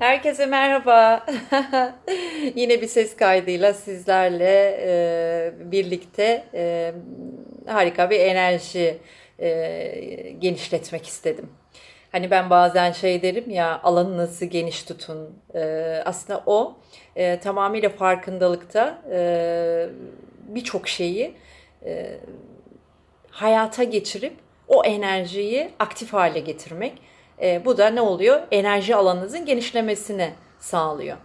Herkese merhaba. Yine bir ses kaydıyla sizlerle e, birlikte e, harika bir enerji e, genişletmek istedim. Hani ben bazen şey derim ya alanınızı geniş tutun. E, aslında o e, tamamıyla farkındalıkta e, birçok şeyi e, hayata geçirip o enerjiyi aktif hale getirmek. E, bu da ne oluyor? Enerji alanınızın genişlemesini sağlıyor.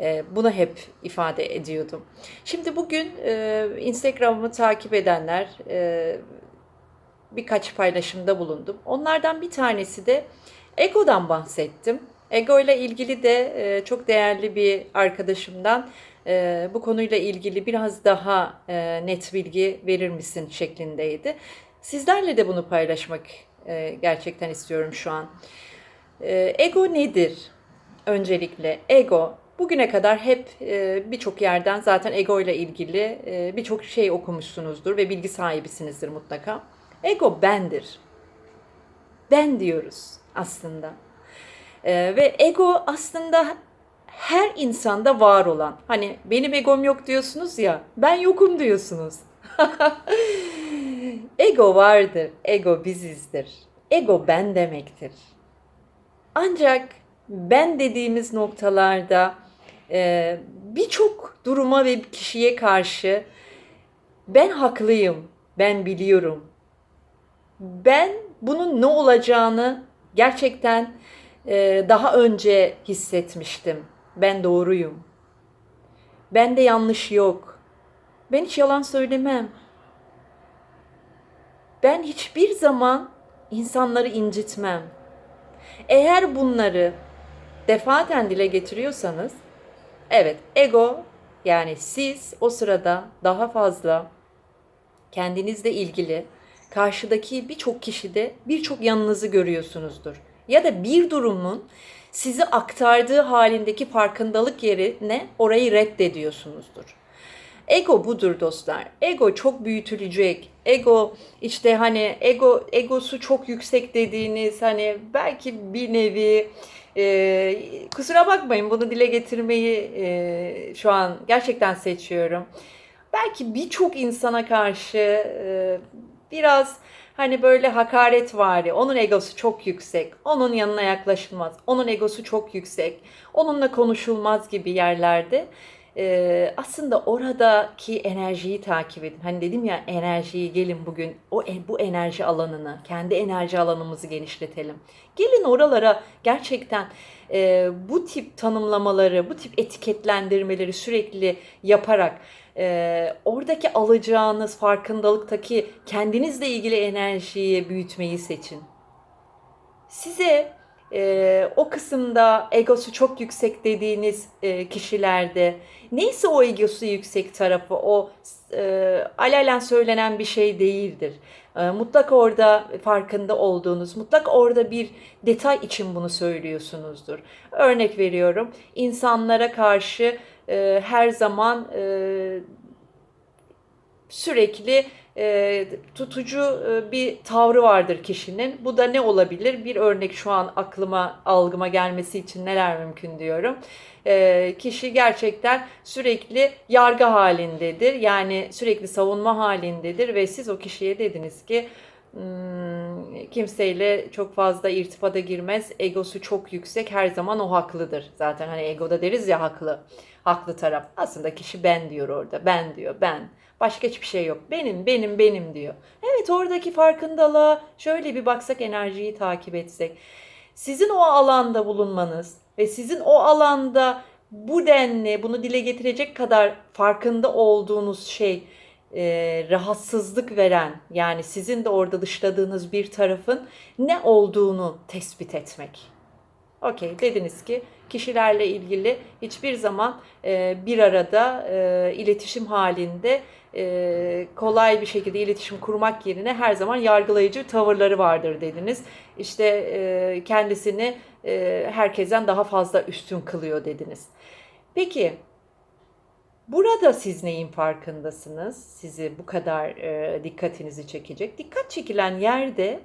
E, bunu hep ifade ediyordum. Şimdi bugün e, Instagram'ımı takip edenler e, birkaç paylaşımda bulundum. Onlardan bir tanesi de egodan bahsettim. Ego ile ilgili de e, çok değerli bir arkadaşımdan e, bu konuyla ilgili biraz daha e, net bilgi verir misin şeklindeydi. Sizlerle de bunu paylaşmak e, gerçekten istiyorum şu an. E, ego nedir? Öncelikle ego bugüne kadar hep e, birçok yerden zaten ego ile ilgili e, birçok şey okumuşsunuzdur ve bilgi sahibisinizdir mutlaka. Ego bendir. Ben diyoruz aslında. E, ve ego aslında her insanda var olan. Hani benim egom yok diyorsunuz ya, ben yokum diyorsunuz. ego vardır, ego bizizdir. Ego ben demektir. Ancak ben dediğimiz noktalarda e, birçok duruma ve kişiye karşı ben haklıyım, ben biliyorum. Ben bunun ne olacağını gerçekten e, daha önce hissetmiştim. Ben doğruyum. Bende yanlış yok. Ben hiç yalan söylemem. Ben hiçbir zaman insanları incitmem. Eğer bunları defaten dile getiriyorsanız, evet ego yani siz o sırada daha fazla kendinizle ilgili karşıdaki birçok kişide birçok yanınızı görüyorsunuzdur. Ya da bir durumun sizi aktardığı halindeki farkındalık yerine orayı reddediyorsunuzdur. Ego budur dostlar. Ego çok büyütülecek. Ego işte hani ego egosu çok yüksek dediğiniz hani belki bir nevi e, kusura bakmayın bunu dile getirmeyi e, şu an gerçekten seçiyorum. Belki birçok insana karşı e, biraz hani böyle hakaret var ya onun egosu çok yüksek. Onun yanına yaklaşılmaz. Onun egosu çok yüksek. Onunla konuşulmaz gibi yerlerde ee, aslında oradaki enerjiyi takip edin. Hani dedim ya enerjiyi gelin bugün o e, bu enerji alanını, kendi enerji alanımızı genişletelim. Gelin oralara gerçekten e, bu tip tanımlamaları, bu tip etiketlendirmeleri sürekli yaparak e, oradaki alacağınız farkındalıktaki kendinizle ilgili enerjiyi büyütmeyi seçin. Size e, o kısımda egosu çok yüksek dediğiniz e, kişilerde neyse o egosu yüksek tarafı o e, alalen söylenen bir şey değildir. E, mutlak orada farkında olduğunuz, mutlak orada bir detay için bunu söylüyorsunuzdur. Örnek veriyorum insanlara karşı e, her zaman e, sürekli e, tutucu e, bir tavrı vardır kişinin. Bu da ne olabilir? Bir örnek şu an aklıma, algıma gelmesi için neler mümkün diyorum. E, kişi gerçekten sürekli yargı halindedir. Yani sürekli savunma halindedir ve siz o kişiye dediniz ki kimseyle çok fazla irtifada girmez. Egosu çok yüksek. Her zaman o haklıdır. Zaten hani egoda deriz ya haklı. Haklı taraf. Aslında kişi ben diyor orada. Ben diyor. Ben. Başka hiçbir şey yok. Benim, benim, benim diyor. Evet oradaki farkındalığa şöyle bir baksak enerjiyi takip etsek. Sizin o alanda bulunmanız ve sizin o alanda bu denli bunu dile getirecek kadar farkında olduğunuz şey e, rahatsızlık veren yani sizin de orada dışladığınız bir tarafın ne olduğunu tespit etmek. Okey dediniz ki kişilerle ilgili hiçbir zaman e, bir arada e, iletişim halinde e, kolay bir şekilde iletişim kurmak yerine her zaman yargılayıcı tavırları vardır dediniz. İşte e, kendisini e, herkesten daha fazla üstün kılıyor dediniz. Peki burada siz neyin farkındasınız? Sizi bu kadar e, dikkatinizi çekecek. Dikkat çekilen yerde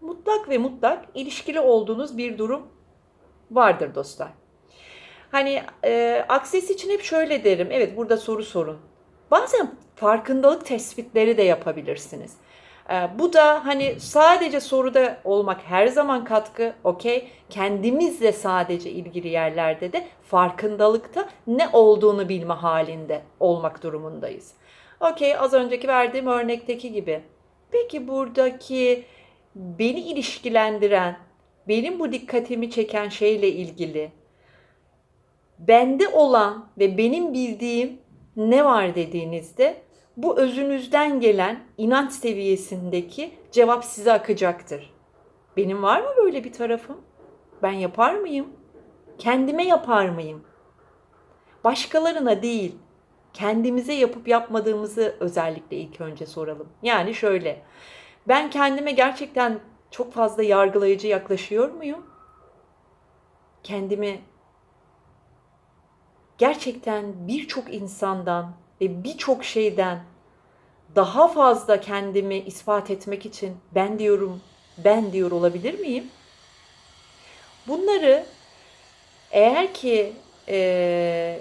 mutlak ve mutlak ilişkili olduğunuz bir durum vardır dostlar. Hani e, akses için hep şöyle derim. Evet burada soru sorun. Bazen farkındalık tespitleri de yapabilirsiniz. E, bu da hani sadece soruda olmak her zaman katkı, okey. Kendimizle sadece ilgili yerlerde de farkındalıkta ne olduğunu bilme halinde olmak durumundayız. Okey, az önceki verdiğim örnekteki gibi. Peki buradaki beni ilişkilendiren, benim bu dikkatimi çeken şeyle ilgili bende olan ve benim bildiğim ne var dediğinizde bu özünüzden gelen inanç seviyesindeki cevap size akacaktır. Benim var mı böyle bir tarafım? Ben yapar mıyım? Kendime yapar mıyım? Başkalarına değil, kendimize yapıp yapmadığımızı özellikle ilk önce soralım. Yani şöyle, ben kendime gerçekten çok fazla yargılayıcı yaklaşıyor muyum? Kendimi gerçekten birçok insandan ve birçok şeyden daha fazla kendimi ispat etmek için ben diyorum, ben diyor olabilir miyim? Bunları eğer ki e,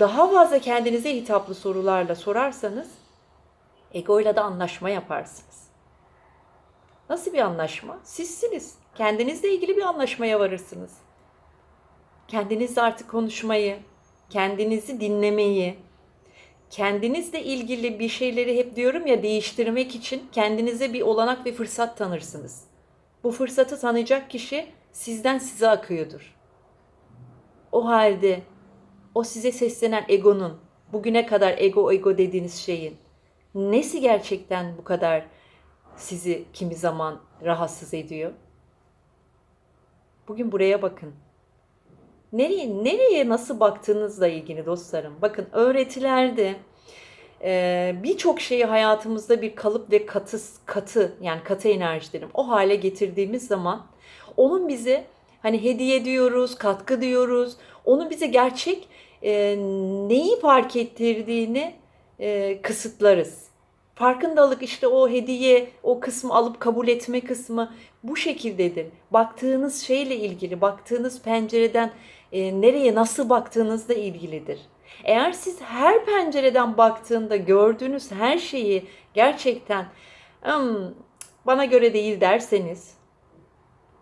daha fazla kendinize hitaplı sorularla sorarsanız egoyla da anlaşma yaparsınız. Nasıl bir anlaşma? Sizsiniz. Kendinizle ilgili bir anlaşmaya varırsınız. Kendinizle artık konuşmayı, kendinizi dinlemeyi, kendinizle ilgili bir şeyleri hep diyorum ya değiştirmek için kendinize bir olanak ve fırsat tanırsınız. Bu fırsatı tanıyacak kişi sizden size akıyordur. O halde o size seslenen egonun, bugüne kadar ego ego dediğiniz şeyin nesi gerçekten bu kadar sizi kimi zaman rahatsız ediyor? Bugün buraya bakın. Nereye, nereye nasıl baktığınızla ilgili dostlarım. Bakın öğretilerde e, birçok şeyi hayatımızda bir kalıp ve katı, katı yani katı enerji derim. O hale getirdiğimiz zaman onun bize hani hediye diyoruz, katkı diyoruz. Onun bize gerçek e, neyi fark ettirdiğini e, kısıtlarız. Farkındalık işte o hediye, o kısmı alıp kabul etme kısmı bu şekildedir. Baktığınız şeyle ilgili, baktığınız pencereden e, nereye nasıl baktığınızla ilgilidir. Eğer siz her pencereden baktığında gördüğünüz her şeyi gerçekten "Hmm, bana göre değil derseniz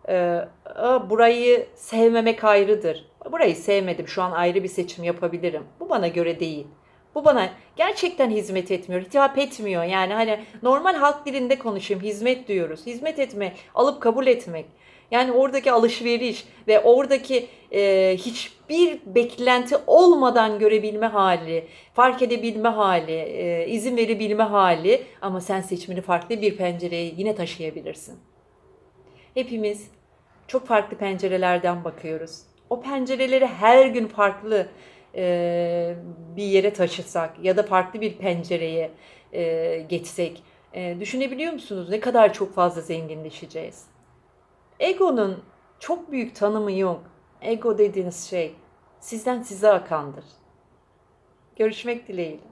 e, "Aa, burayı sevmemek ayrıdır. Burayı sevmedim şu an ayrı bir seçim yapabilirim. Bu bana göre değil. Bu bana gerçekten hizmet etmiyor, hitap etmiyor. Yani hani normal halk dilinde konuşayım, hizmet diyoruz. Hizmet etmek, alıp kabul etmek. Yani oradaki alışveriş ve oradaki e, hiçbir beklenti olmadan görebilme hali, fark edebilme hali, e, izin verebilme hali ama sen seçimini farklı bir pencereye yine taşıyabilirsin. Hepimiz çok farklı pencerelerden bakıyoruz. O pencereleri her gün farklı e, bir yere taşısak ya da farklı bir pencereye e, geçsek e, düşünebiliyor musunuz ne kadar çok fazla zenginleşeceğiz? Egonun çok büyük tanımı yok. Ego dediğiniz şey sizden size akandır. Görüşmek dileğiyle.